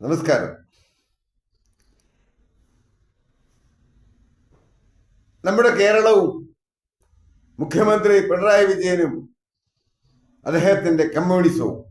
നമസ്കാരം. നമ്മുടെ കേരളവും മുഖ്യമന്ത്രി പിണറായി വിജയനും അദ്ദേഹത്തിന്റെ കമ്മ്യൂണിസവും.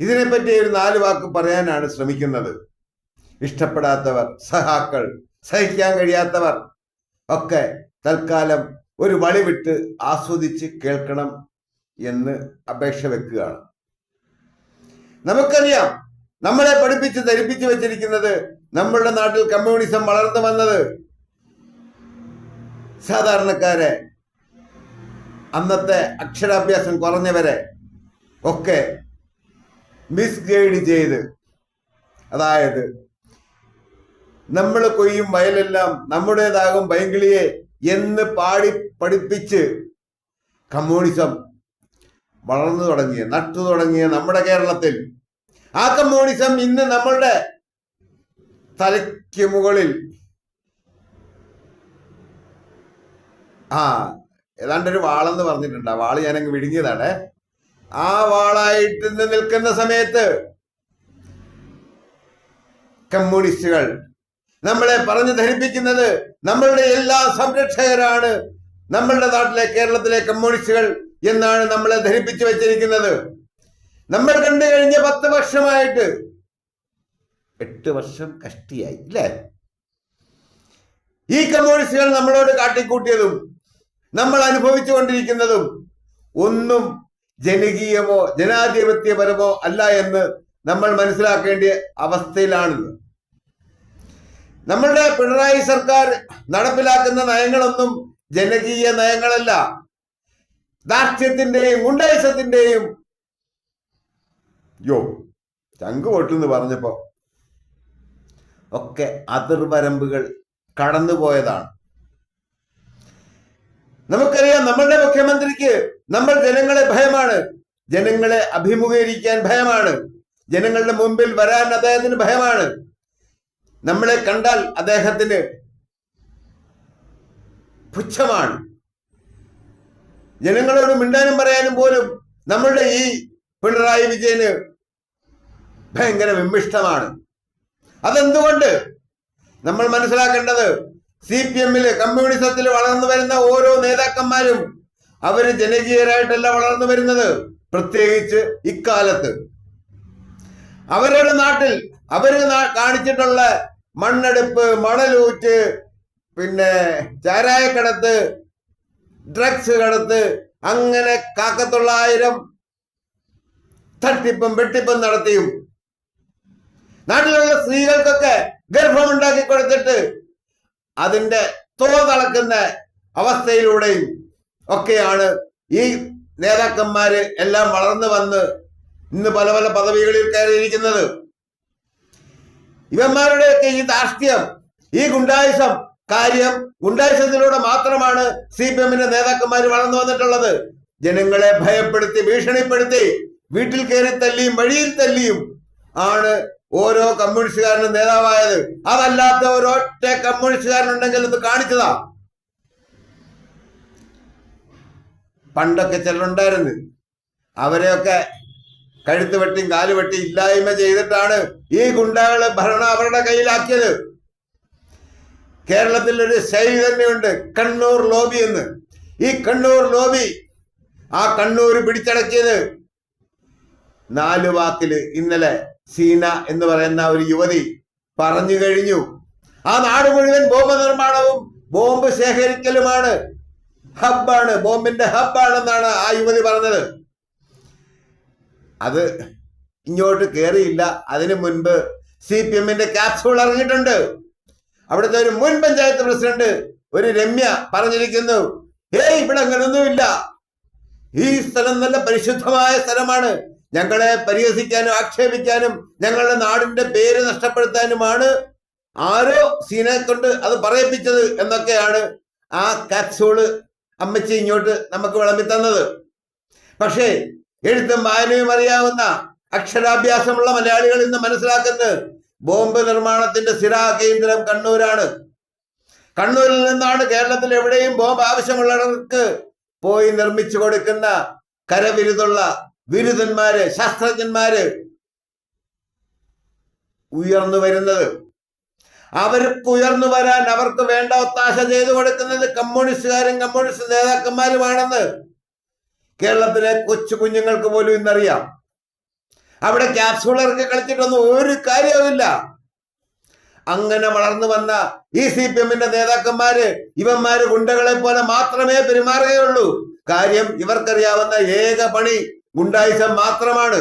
ഇതിനെപ്പറ്റി ഒരു നാല് വാക്ക് പറയാനാണ് ശ്രമിക്കുന്നത്. ഇഷ്ടപ്പെടാത്തവർ സഹാക്കൾ സഹിക്കാൻ കഴിയാത്തവർ ഒക്കെ തൽക്കാലം ഒരു വളി വിട്ട് ആസ്വദിച്ച് കേൾക്കണം എന്ന് അപേക്ഷ വെക്കുകയാണ്. നമുക്കറിയാം നമ്മളെ പഠിപ്പിച്ച് ധരിപ്പിച്ചു വെച്ചിരിക്കുന്നത് നമ്മളുടെ നാട്ടിൽ കമ്മ്യൂണിസം വളർന്നു വന്നത് സാധാരണക്കാരെ അന്നത്തെ അക്ഷരാഭ്യാസം കുറഞ്ഞവരെ ഒക്കെ മിസ്ഗൈഡ് ചെയ്ത് അതായത് നമ്മൾ കൊയ്യും വയലെല്ലാം നമ്മുടേതാകും ബൈങ്കിളിയെ എന്ന് പാടി പഠിപ്പിച്ച് കമ്മ്യൂണിസം വളർന്നു തുടങ്ങിയ നട്ടു തുടങ്ങിയ നമ്മുടെ കേരളത്തിൽ ആ കമ്മ്യൂണിസം ഇന്ന് നമ്മളുടെ തലയ്ക്ക് മുകളിൽ. ആ ഏതാണ്ട് ഒരു വാളെന്ന് പറഞ്ഞിട്ടുണ്ട്. ആ വാൾ ഞാനങ്ങ് വിഴുങ്ങിയതാണ്. ആ വാളായിട്ട് നിൽക്കുന്ന സമയത്ത് കമ്മ്യൂണിസ്റ്റുകൾ നമ്മളെ പറഞ്ഞു ധരിപ്പിക്കുന്നത് നമ്മളുടെ എല്ലാ സംരക്ഷകരാണ്. നമ്മളുടെ നാട്ടിലെ കേരളത്തിലെ കമ്മ്യൂണിസ്റ്റുകൾ എന്നാണ് നമ്മളെ ധരിപ്പിച്ചു വെച്ചിരിക്കുന്നത്. നമ്മൾ കണ്ടു കഴിഞ്ഞ പത്ത് വർഷമായിട്ട് എട്ട് വർഷം കഷ്ടിയായി അല്ലേ ഈ കമ്മ്യൂണിസ്റ്റുകൾ നമ്മളോട് കാട്ടിക്കൂട്ടിയതും നമ്മൾ അനുഭവിച്ചു കൊണ്ടിരിക്കുന്നതും ഒന്നും ജനകീയമോ ജനാധിപത്യപരമോ അല്ല എന്ന് നമ്മൾ മനസ്സിലാക്കേണ്ട അവസ്ഥയിലാണ്. നമ്മളുടെ പിണറായി സർക്കാർ നടപ്പിലാക്കുന്ന നയങ്ങളൊന്നും ജനകീയ നയങ്ങളല്ല. ദാർഷ്ട്യത്തിന്റെയും ഗുണ്ടായുസത്തിന്റെയും യോ ചങ്ക് പൊട്ടെന്ന് പറഞ്ഞപ്പോ ഒക്കെ അതിർവരമ്പുകൾ കടന്നുപോയതാണ്. നമുക്കറിയാം നമ്മളുടെ മുഖ്യമന്ത്രിക്ക് നമ്മൾ ജനങ്ങളെ ഭയമാണ്. ജനങ്ങളെ അഭിമുഖീകരിക്കാൻ ഭയമാണ്. ജനങ്ങളുടെ മുമ്പിൽ വരാൻ അദ്ദേഹത്തിന് ഭയമാണ്. നമ്മളെ കണ്ടാൽ അദ്ദേഹത്തിന് പുച്ഛമാണ്. ജനങ്ങളോട് മിണ്ടാനും പറയാനും പോലും നമ്മളുടെ ഈ പിണറായി വിജയന് ഭയങ്കര വിമ്മിഷ്ടമാണ്. അതെന്തുകൊണ്ട്? നമ്മൾ മനസ്സിലാക്കേണ്ടത് സി പി എമ്മിൽ കമ്മ്യൂണിസത്തിൽ വളർന്നു വരുന്ന ഓരോ നേതാക്കന്മാരും അവർ ജനകീയരായിട്ടല്ല വളർന്നു വരുന്നത്. പ്രത്യേകിച്ച് ഇക്കാലത്ത്. അവരുടെ നാട്ടിൽ അവർ കാണിച്ചിട്ടുള്ള മണ്ണെടുപ്പ് മണലൂറ്റ് പിന്നെ ചാരായക്കടത്ത് ഡ്രഗ്സ് കടത്ത് അങ്ങനെ കാക്കത്തൊള്ളായിരം തട്ടിപ്പും വെട്ടിപ്പും നടത്തിയും നാട്ടിലുള്ള സ്ത്രീകൾക്കൊക്കെ ഗർഭമുണ്ടാക്കി കൊടുത്തിട്ട് അതിന്റെ തോതളക്കുന്ന അവസ്ഥയിലൂടെയും ഒക്കെയാണ് ഈ നേതാക്കന്മാര് എല്ലാം വളർന്നു വന്ന് ഇന്ന് പല പല പദവികളിൽ കയറിയിരിക്കുന്നത്. ഇവന്മാരുടെയൊക്കെ ഈ ധാർഷ്ട്യം ഈ ഗുണ്ടായുസം കാര്യം ഗുണ്ടായുസത്തിലൂടെ മാത്രമാണ് സി പി എമ്മിന്റെ നേതാക്കന്മാർ വളർന്നു വന്നിട്ടുള്ളത്. ജനങ്ങളെ ഭയപ്പെടുത്തി ഭീഷണിപ്പെടുത്തി വീട്ടിൽ കയറി തല്ലിയും വഴിയിൽ തല്ലിയും ആണ് ഓരോ കമ്മ്യൂണിസ്റ്റുകാരനും നേതാവായത്. അതല്ലാത്ത ഒരൊറ്റ കമ്മ്യൂണിസ്റ്റുകാരനുണ്ടെങ്കിൽ ഒന്ന് കാണിച്ചതാ. പണ്ടൊക്കെ ചിലരുണ്ടായിരുന്നു. അവരെയൊക്കെ കഴുത്ത് വെട്ടിയും കാൽ വെട്ടി ഇല്ലായ്മ ചെയ്തിട്ടാണ് ഈ ഗുണ്ടകൾ ഭരണം അവരുടെ കയ്യിലാക്കിയത്. കേരളത്തിൽ ഒരു ശൈലി തന്നെയുണ്ട് കണ്ണൂർ ലോബി എന്ന്. ഈ കണ്ണൂർ ലോബി ആ കണ്ണൂർ പിടിച്ചടക്കിയത് നാല് വാക്കിൽ ഇന്നലെ സീന എന്ന് പറയുന്ന ഒരു യുവതി പറഞ്ഞു കഴിഞ്ഞു. ആ നാട് മുഴുവൻ ബോംബ് നിർമ്മാണവും ബോംബ് ശേഖരിക്കലുമാണ്. ഹബ്ബാണ് ബോംബിന്റെ ഹബ്ബാണെന്നാണ് ആ യുവതി പറഞ്ഞത്. അത് ഇങ്ങോട്ട് കയറിയില്ല അതിനു മുൻപ് സി പി എമ്മിന്റെ ക്യാപ്സൂൾ ഇറങ്ങിയിട്ടുണ്ട്. അവിടുത്തെ ഒരു മുൻ പഞ്ചായത്ത് പ്രസിഡന്റ് ഒരു രമ്യ പറഞ്ഞിരിക്കുന്നു ഏയ് ഇവിടെ അങ്ങനൊന്നുമില്ല. ഈ സ്ഥലം നല്ല പരിശുദ്ധമായ സ്ഥലമാണ്. ഞങ്ങളെ പരിഹസിക്കാനും ആക്ഷേപിക്കാനും ഞങ്ങളുടെ നാടിന്റെ പേര് നഷ്ടപ്പെടുത്താനുമാണ് ആരോ സീനെ കൊണ്ട് അത് പറയിപ്പിച്ചത് എന്നൊക്കെയാണ് ആ കാപ്സൂൾ അമ്മച്ചി ഇങ്ങോട്ട് നമുക്ക് വിളമ്പി തന്നത്. പക്ഷേ എഴുത്തും വായനയും അറിയാവുന്ന അക്ഷരാഭ്യാസമുള്ള മലയാളികൾ ഇന്ന് മനസ്സിലാക്കുന്നത് ബോംബ് നിർമ്മാണത്തിന്റെ സ്ഥിര കേന്ദ്രം കണ്ണൂരാണ്. കണ്ണൂരിൽ നിന്നാണ് കേരളത്തിൽ എവിടെയും ബോംബ് ആവശ്യമുള്ളവർക്ക് പോയി നിർമ്മിച്ചു കൊടുക്കുന്ന കരവിരുതുള്ള ബിരുദന്മാര് ശാസ്ത്രജ്ഞന്മാര് ഉയർന്നു വരുന്നത്. അവർക്ക് ഉയർന്നു വരാൻ അവർക്ക് വേണ്ട ഒത്താശ ചെയ്തു കൊടുക്കുന്നത് കമ്മ്യൂണിസ്റ്റുകാരും കമ്മ്യൂണിസ്റ്റ് നേതാക്കന്മാരുമാണെന്ന് കേരളത്തിലെ കൊച്ചു കുഞ്ഞുങ്ങൾക്ക് പോലും ഇന്നറിയാം. അവിടെ ക്യാപ്സൂൾ ഇറക്കി കളിച്ചിട്ടൊന്നും ഒരു കാര്യവുമില്ല. അങ്ങനെ വളർന്നു വന്ന ഈ സി പി എമ്മിന്റെ നേതാക്കന്മാര് ഇവന്മാര് ഗുണ്ടകളെ പോലെ മാത്രമേ പെരുമാറുകയുള്ളൂ. കാര്യം ഇവർക്കറിയാവുന്ന ഏക പണി ഗുണ്ടായുസം മാത്രമാണ്.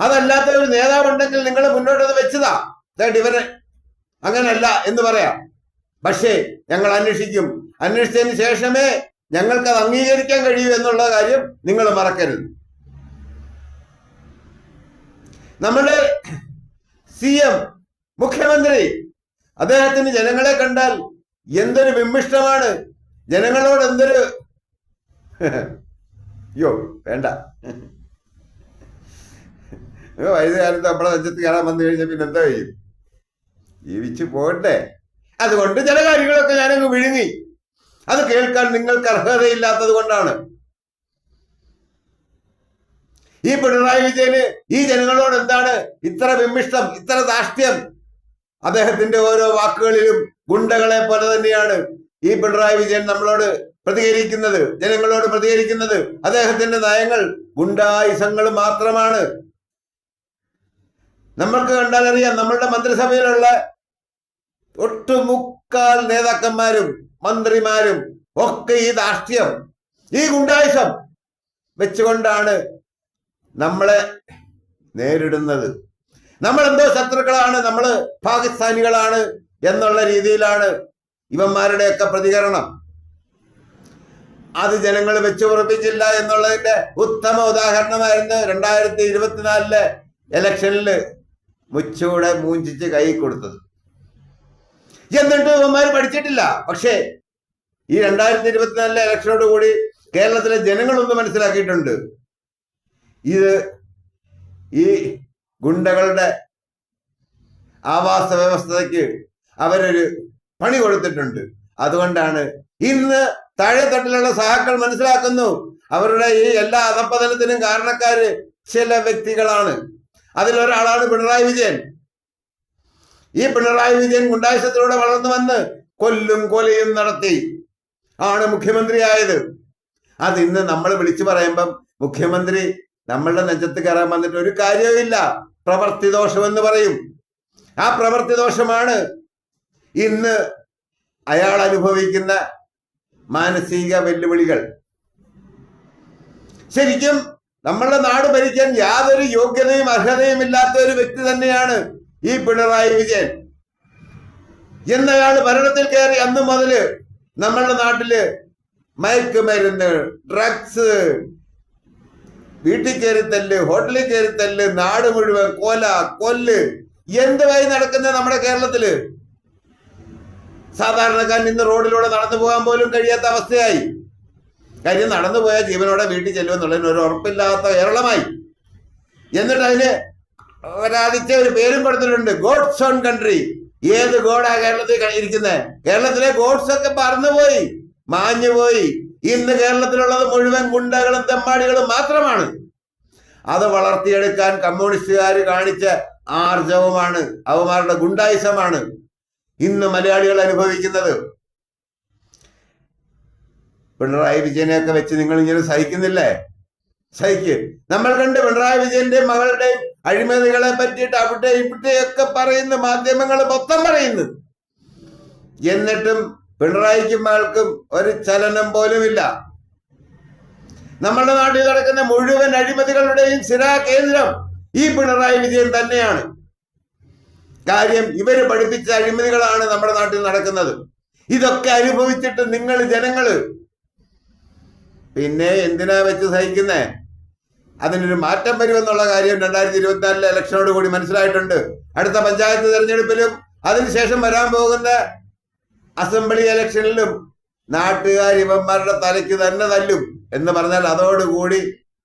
അതല്ലാത്ത ഒരു നേതാവുണ്ടെങ്കിൽ നിങ്ങൾ മുന്നോട്ട് വെച്ചതാ. ഇവരെ അങ്ങനല്ല എന്ന് പറയാം. പക്ഷേ ഞങ്ങൾ അന്വേഷിക്കും. അന്വേഷിച്ചതിന് ശേഷമേ ഞങ്ങൾക്ക് അത് അംഗീകരിക്കാൻ കഴിയൂ എന്നുള്ള കാര്യം നിങ്ങൾ മറക്കരുത്. നമ്മുടെ സി എം മുഖ്യമന്ത്രി അദ്ദേഹത്തിന് ജനങ്ങളെ കണ്ടാൽ എന്തൊരു വിമ്മിഷ്ടമാണ്. ജനങ്ങളോട് എന്തൊരു അയ്യോ വേണ്ട. വൈകുന്നേരത്ത് നമ്മളെ നെഞ്ചത്ത് കയറാൻ വന്നു കഴിഞ്ഞാൽ പിന്നെ എന്താ ചെയ്യും? ജീവിച്ചു പോകട്ടെ. അതുകൊണ്ട് ചില കാര്യങ്ങളൊക്കെ ഞാനങ്ങ് വിഴുങ്ങി. അത് കേൾക്കാൻ നിങ്ങൾക്ക് അർഹതയില്ലാത്തത് കൊണ്ടാണ്. ഈ പിണറായി വിജയന് ഈ ജനങ്ങളോട് എന്താണ് ഇത്ര വിമിഷ്ടം ഇത്ര ദാഷ്ട്യം അദ്ദേഹത്തിന്റെ ഓരോ വാക്കുകളിലും ഗുണ്ടകളെ പോലെ തന്നെയാണ് ഈ പിണറായി വിജയൻ നമ്മളോട് പ്രതികരിക്കുന്നത് ജനങ്ങളോട് പ്രതികരിക്കുന്നത് അദ്ദേഹത്തിന്റെ നയങ്ങൾ ഗുണ്ടായുസങ്ങൾ മാത്രമാണ്. നമ്മൾക്ക് കണ്ടാൽ അറിയാം നമ്മളുടെ മന്ത്രിസഭയിലുള്ള ഒട്ടുമുക്കാൽ നേതാക്കന്മാരും മന്ത്രിമാരും ഒക്കെ ഈ ദാഷ്ട്യം ഈ ഗുണ്ടായുസം വെച്ചുകൊണ്ടാണ് നമ്മളെ നേരിടുന്നത്. നമ്മൾ എന്തോ ശത്രുക്കളാണ് നമ്മൾ പാകിസ്ഥാനികളാണ് എന്നുള്ള രീതിയിലാണ് ഇവന്മാരുടെയൊക്കെ പ്രതികരണം. അത് ജനങ്ങൾ വെച്ചു ഉറപ്പിച്ചില്ല എന്നുള്ളതിന്റെ ഉത്തമ ഉദാഹരണമായിരുന്നു രണ്ടായിരത്തി ഇരുപത്തിനാലിലെ ഇലക്ഷനിൽ മുച്ചൂടെ മൂഞ്ചിച്ച് കൈ കൊടുത്തത്. എന്നിട്ട് ഇവന്മാർ പഠിച്ചിട്ടില്ല. പക്ഷേ ഈ രണ്ടായിരത്തി ഇരുപത്തിനാലിലെ ഇലക്ഷനോട് കൂടി കേരളത്തിലെ ജനങ്ങളൊന്ന് മനസ്സിലാക്കിയിട്ടുണ്ട്. ഇത് ഈ ഗുണ്ടകളുടെ ആവാസ വ്യവസ്ഥയ്ക്ക് അവരൊരു പണി കൊടുത്തിട്ടുണ്ട്. അതുകൊണ്ടാണ് ഇന്ന് താഴെത്തട്ടിലുള്ള സഹാക്കൾ മനസ്സിലാക്കുന്നു. അവരുടെ ഈ എല്ലാ അധപ്പതനത്തിനും കാരണക്കാര് ചില വ്യക്തികളാണ്. അതിലൊരാളാണ് പിണറായി വിജയൻ. ഈ പിണറായി വിജയൻ ഗുണ്ടാശത്തിലൂടെ വളർന്നു വന്ന് കൊല്ലും കൊലയും നടത്തി ആണ് മുഖ്യമന്ത്രിയായത്. അത് ഇന്ന് നമ്മൾ വിളിച്ചു പറയുമ്പം മുഖ്യമന്ത്രി നമ്മളുടെ നെഞ്ചത്ത് കയറാൻ വന്നിട്ട് ഒരു കാര്യവുമില്ല പ്രവർത്തി ദോഷം എന്ന് പറയും. ആ പ്രവർത്തി ദോഷമാണ് ഇന്ന് അയാൾ അനുഭവിക്കുന്ന മാനസിക വെല്ലുവിളികൾ. ശരിക്കും നമ്മളുടെ നാട് ഭരിക്കാൻ യാതൊരു യോഗ്യതയും അർഹതയും ഇല്ലാത്ത ഒരു വ്യക്തി തന്നെയാണ് ഈ പിണറായി വിജയൻ. എന്നയാൾ ഭരണത്തിൽ കയറി അന്ന് മുതൽ നമ്മളുടെ നാട്ടിൽ മയക്കുമരുന്ന് ഡ്രഗ്സ് വീട്ടിൽ കയറി തല്ല് ഹോട്ടലിൽ കയറി തല്ല് നാട് മുഴുവൻ കൊല കൊല്ല് എന്തുമായി നടക്കുന്നത് നമ്മുടെ കേരളത്തിൽ? സാധാരണക്കാരൻ ഇന്ന് റോഡിലൂടെ നടന്നു പോകാൻ പോലും കഴിയാത്ത അവസ്ഥയായി. കാര്യം നടന്നു പോയാൽ ജീവനോടെ വീട്ടിൽ ചെല്ലുമെന്നുള്ളതിന് ഒരു ഉറപ്പില്ലാത്ത കേരളമായി. എന്നിട്ട് അതിന് ഒരാദിത്യ ഒരു പേരും കൊടുത്തിട്ടുണ്ട്. God's own country. ഏത് ഗോഡാ കേരളത്തിൽ ഇരിക്കുന്നത് കേരളത്തിലെ ഗോഡ്സ് ഒക്കെ പറന്നുപോയി മാഞ്ഞുപോയി. ഇന്ന് കേരളത്തിലുള്ളത് മുഴുവൻ ഗുണ്ടകളും തെമ്മാടികളും മാത്രമാണ്. അത് വളർത്തിയെടുക്കാൻ കമ്മ്യൂണിസ്റ്റുകാർ കാണിച്ച ആർജവമാണ് അവന്മാരുടെ ഗുണ്ടായുസമാണ്. ഇന്ന് മലയാളികൾ അനുഭവിക്കുന്നത്. പിണറായി വിജയനെയൊക്കെ വെച്ച് നിങ്ങൾ ഇങ്ങനെ സഹിക്കുന്നില്ലേ? സഹിക്ക്. നമ്മൾ കണ്ട് പിണറായി വിജയന്റെ മകളുടെ അഴിമതികളെ പറ്റിയിട്ട് അവിടെ ഇവിടെയൊക്കെ പറയുന്നു മാധ്യമങ്ങൾ മൊത്തം പറയുന്നു. എന്നിട്ടും പിണറായിക്കും ആൾക്കും ഒരു ചലനം പോലും ഇല്ല നമ്മുടെ നാട്ടിൽ നടക്കുന്ന മുഴുവൻ അഴിമതികളുടെയും സ്ഥിരാ കേന്ദ്രം ഈ പിണറായി വിജയൻ തന്നെയാണ്. കാര്യം ഇവർ പഠിപ്പിച്ച അഴിമതികളാണ് നമ്മുടെ നാട്ടിൽ നടക്കുന്നത്. ഇതൊക്കെ അനുഭവിച്ചിട്ട് നിങ്ങൾ ജനങ്ങൾ പിന്നെ എന്തിനാ വെച്ച് സഹിക്കുന്നേ? അതിനൊരു മാറ്റം വരുമെന്നുള്ള കാര്യം രണ്ടായിരത്തി ഇരുപത്തിനാലിലെ ഇലക്ഷനോട് കൂടി മനസ്സിലായിട്ടുണ്ട്. അടുത്ത പഞ്ചായത്ത് തെരഞ്ഞെടുപ്പിലും അതിനുശേഷം വരാൻ പോകുന്ന അസംബ്ലി ഇലക്ഷനിലും നാട്ടുകാർ ഇവന്മാരുടെ തലയ്ക്ക് തന്നെ തല്ലും എന്ന് പറഞ്ഞാൽ അതോടുകൂടി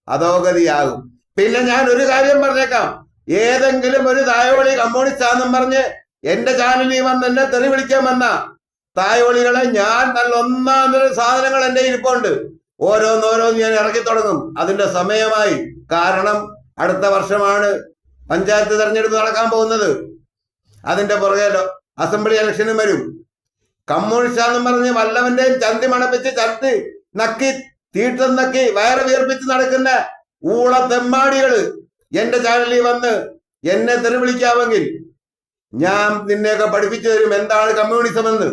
അധോഗതിയാകും. പിന്നെ ഞാൻ ഒരു കാര്യം പറഞ്ഞേക്കാം. ഏതെങ്കിലും ഒരു തായോളി കമ്മ്യൂണിസ്റ്റ് ആണെന്നും പറഞ്ഞ് എന്റെ ചാനലിൽ വന്ന് എന്നെ തെറി വിളിക്കാൻ വന്ന. തായോളികളെ ഞാൻ നല്ല ഒന്നാം സാധനങ്ങൾ എന്റെ ഇരിപ്പുണ്ട്. ഓരോന്നോരോന്ന് ഞാൻ ഇറക്കി തുടങ്ങും. അതിന്റെ സമയമായി. കാരണം അടുത്ത വർഷമാണ് പഞ്ചായത്ത് തെരഞ്ഞെടുപ്പ് നടക്കാൻ പോകുന്നത്. അതിന്റെ പുറകെ അസംബ്ലി ഇലക്ഷനും വരും. കമ്മ്യൂണിസ്റ്റാന്നും പറഞ്ഞ് വല്ലവന്റെയും ചന്തി മണപ്പിച്ച് ചത്തി നക്കി തീട്ടം നക്കി വയറ് വീർപ്പിച്ച് നടക്കുന്ന ഊള തെമ്മാടികൾ എന്റെ ചാനലിൽ വന്ന് എന്നെ തെറിവിളിക്കാമെങ്കിൽ ഞാൻ നിന്നെയൊക്കെ പഠിപ്പിച്ചു തരും എന്താണ് കമ്മ്യൂണിസം എന്ന്.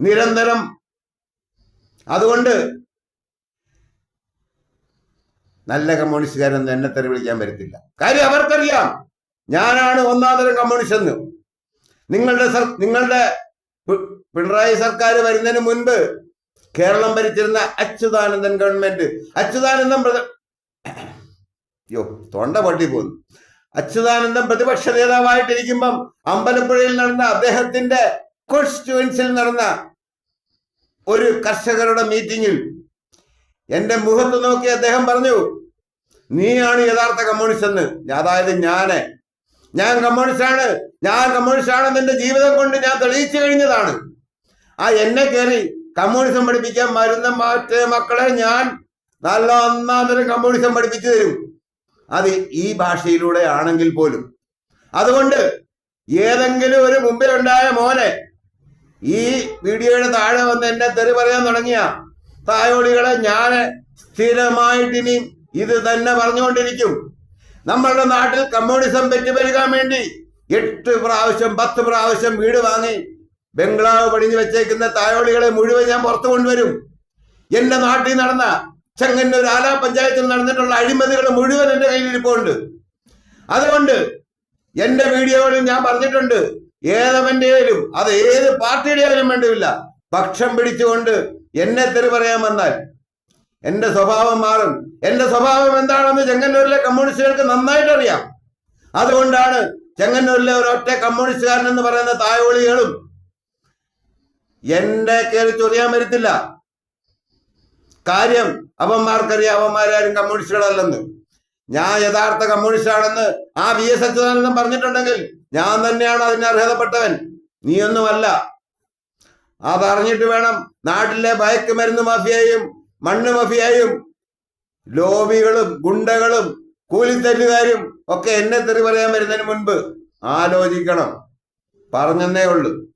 നിരന്തരം. അതുകൊണ്ട് നല്ല കമ്മ്യൂണിസ്റ്റുകാരൊന്നും എന്നെ തെറി വിളിക്കാൻ വരത്തില്ല. കാര്യം അവർക്കറിയാം ഞാനാണ് ഒന്നാം തരം കമ്മ്യൂണിസ്റ്റ് എന്ന്. നിങ്ങളുടെ നിങ്ങളുടെ പിണറായി സർക്കാർ വരുന്നതിന് മുൻപ് കേരളം ഭരിച്ചിരുന്ന അച്യുതാനന്ദൻ ഗവൺമെന്റ് അച്യുതാനന്ദൻ അയ്യോ തൊണ്ട പൊട്ടി പോന്നു. അച്യുതാനന്ദം പ്രതിപക്ഷ നേതാവായിട്ടിരിക്കുമ്പം അമ്പലപ്പുഴയിൽ നടന്ന അദ്ദേഹത്തിന്റെ കോൺസ്റ്റിറ്റ്യുവൻസിൽ നടന്ന ഒരു കർഷകരുടെ മീറ്റിംഗിൽ എന്റെ മുഖത്ത് നോക്കി അദ്ദേഹം പറഞ്ഞു നീയാണ് യഥാർത്ഥ കമ്മ്യൂണിസ്റ്റ് എന്ന് അതായത് ഞാൻ. ഞാൻ കമ്മ്യൂണിസ്റ്റ് ആണ് ഞാൻ കമ്മ്യൂണിസ്റ്റ് ആണെന്ന് എന്റെ ജീവിതം കൊണ്ട് ഞാൻ തെളിയിച്ചു കഴിഞ്ഞതാണ്. ആ എന്നെ കയറി കമ്മ്യൂണിസം പഠിപ്പിക്കാൻ വരുന്ന മറ്റേ മക്കളെ ഞാൻ നല്ല ഒന്നാം തരം കമ്മ്യൂണിസം പഠിപ്പിച്ചു തരും. അത് ഈ ഭാഷയിലൂടെ ആണെങ്കിൽ പോലും. അതുകൊണ്ട് ഏതെങ്കിലും ഒരു മുമ്പിൽ ഉണ്ടായ മോനെ ഈ വീഡിയോയുടെ താഴെ വന്ന് എന്നെ തെറി പറയാൻ തുടങ്ങിയ തായോളികളെ ഞാൻ സ്ഥിരമായിട്ട് ഇനി ഇത് തന്നെ പറഞ്ഞുകൊണ്ടിരിക്കും. നമ്മളുടെ നാട്ടിൽ കമ്മ്യൂണിസം പെറ്റുപെരുകാൻ വേണ്ടി എട്ട് പ്രാവശ്യം പത്ത് പ്രാവശ്യം വീട് വാങ്ങി ബംഗ്ലാവ് പണിഞ്ഞു വെച്ചേക്കുന്ന തായോളികളെ മുഴുവൻ ഞാൻ പുറത്തു കൊണ്ടുവരും. എന്റെ നാട്ടിൽ നടന്ന ചെങ്ങന്നൂർ ആല പഞ്ചായത്തിൽ നടന്നിട്ടുള്ള അഴിമതികൾ മുഴുവൻ എന്റെ കയ്യിലിരിപ്പുണ്ട് അതുകൊണ്ട് എന്റെ വീഡിയോകളിൽ ഞാൻ പറഞ്ഞിട്ടുണ്ട് ഏതവന്റെയും അത് ഏത് പാർട്ടിയുടെ ആയാലും വേണ്ടില്ല പക്ഷം പിടിച്ചുകൊണ്ട് എന്നെ തെറി പറയാൻ വന്നാൽ എന്റെ സ്വഭാവം മാറും. എന്റെ സ്വഭാവം എന്താണെന്ന് ചെങ്ങന്നൂരിലെ കമ്മ്യൂണിസ്റ്റുകൾക്ക് നന്നായിട്ട് അറിയാം അതുകൊണ്ടാണ് ചെങ്ങന്നൂരിലെ ഒരൊറ്റ കമ്മ്യൂണിസ്റ്റുകാരൻ എന്ന് പറയുന്ന തായോളികളും എന്റെ കയറി ചൊറിയാൻ വരത്തില്ല. കാര്യം അവന്മാർക്കറിയാം അവന്മാരാരും കമ്മ്യൂണിസ്റ്റുകളല്ലെന്ന്. ഞാൻ യഥാർത്ഥ കമ്മ്യൂണിസ്റ്റ് ആണെന്ന് ആ വി എസ് അച്യുതാനന്ദൻ പറഞ്ഞിട്ടുണ്ടെങ്കിൽ ഞാൻ തന്നെയാണ് അതിന് അർഹതപ്പെട്ടവൻ. നീയൊന്നുമല്ല അതറിഞ്ഞിട്ട് വേണം നാട്ടിലെ ബയക്ക് മരുന്ന് മാഫിയയും മണ്ണ് മാഫിയയും ലോബികളും ഗുണ്ടകളും കൂലിത്തല്ലുകാരും ഒക്കെ എന്നെ തെറി പറയാൻ വരുന്നതിന് മുൻപ് ആലോചിക്കണം. പറഞ്ഞെന്നേ ഉള്ളൂ.